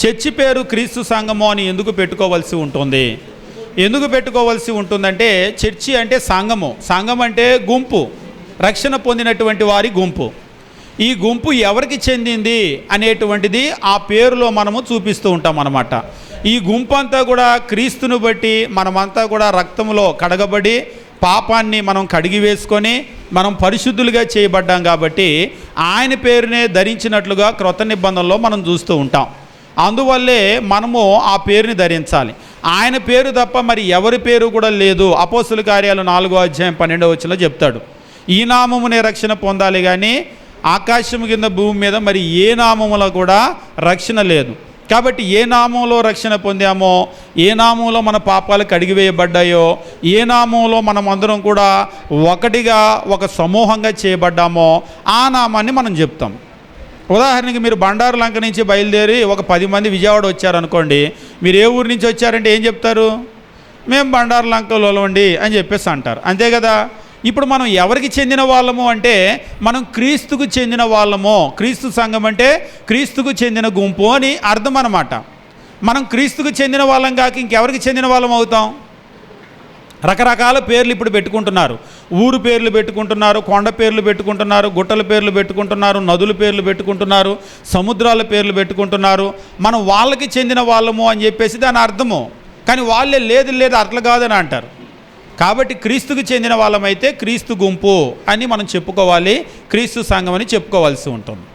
Church పేరు క్రీస్తు సంఘము అని ఎందుకు పెట్టుకోవాల్సి ఉంటుంది? ఎందుకు పెట్టుకోవాల్సి ఉంటుందంటే చర్చి అంటే సంఘము. సంఘం అంటే గుంపు. రక్షణ పొందినటువంటి వారి గుంపు. ఈ గుంపు ఎవరికి చెందింది అనేటువంటిది ఆ పేరులో మనము చూపిస్తూ ఉంటాం అన్నమాట. ఈ గుంపు అంతా కూడా క్రీస్తును బట్టి మనమంతా కూడా రక్తంలో కడగబడి పాపాన్ని మనం కడిగి వేసుకొని మనం పరిశుద్ధులుగా చేయబడ్డాం కాబట్టి ఆయన పేరునే ధరించినట్లుగా క్రొత్త నిబంధనలో మనం చూస్తూ ఉంటాం. అందువల్లే మనము ఆ పేరుని ధరించాలి. ఆయన పేరు తప్ప మరి ఎవరి పేరు కూడా లేదు. అపోసుల కార్యాలు నాలుగో అధ్యాయం పన్నెండవ వచ్చిలో చెప్తాడు. ఈ నామమునే రక్షణ పొందాలి కానీ ఆకాశం కింద భూమి మీద మరి ఏ నామములో కూడా రక్షణ లేదు. కాబట్టి ఏ నామంలో రక్షణ పొందామో ఏ నామంలో మన పాపాలు కడిగివేయబడ్డాయో ఏ నామంలో మనం అందరం కూడా ఒకటిగా ఒక సమూహంగా చేయబడ్డామో ఆ నామాన్ని మనం చెప్తాం. ఉదాహరణకి మీరు బండారు లంక నుంచి బయలుదేరి ఒక పది మంది విజయవాడ వచ్చారనుకోండి మీరు ఏ ఊరు నుంచి వచ్చారంటే ఏం చెప్తారు? మేము బండారు లంకలో ఉండి అని చెప్పేసి అంటారు. అంతే కదా? ఇప్పుడు మనం ఎవరికి చెందిన వాళ్ళము అంటే మనం క్రీస్తుకు చెందిన వాళ్ళము. క్రీస్తు సంఘం అంటే క్రీస్తుకు చెందిన గుంపు అని అర్థం అన్నమాట. మనం క్రీస్తుకు చెందిన వాళ్ళం కాక ఇంకెవరికి చెందిన వాళ్ళం అవుతాం? రకరకాల పేర్లు ఇప్పుడు పెట్టుకుంటున్నారు. ఊరు పేర్లు పెట్టుకుంటున్నారు కొండ పేర్లు పెట్టుకుంటున్నారు గుట్టల పేర్లు పెట్టుకుంటున్నారు నదుల పేర్లు పెట్టుకుంటున్నారు సముద్రాల పేర్లు పెట్టుకుంటున్నారు. మనం వాళ్ళకి చెందిన వాళ్ళము అని చెప్పేసి దాని అర్థము. కానీ వాళ్ళే లేదు లేదు అట్లా కాదని అంటారు. కాబట్టి క్రీస్తుకు చెందిన వాళ్ళమైతే క్రీస్తు గుంపు అని మనం చెప్పుకోవాలి క్రీస్తు సంఘం అని చెప్పుకోవాల్సి ఉంటుంది.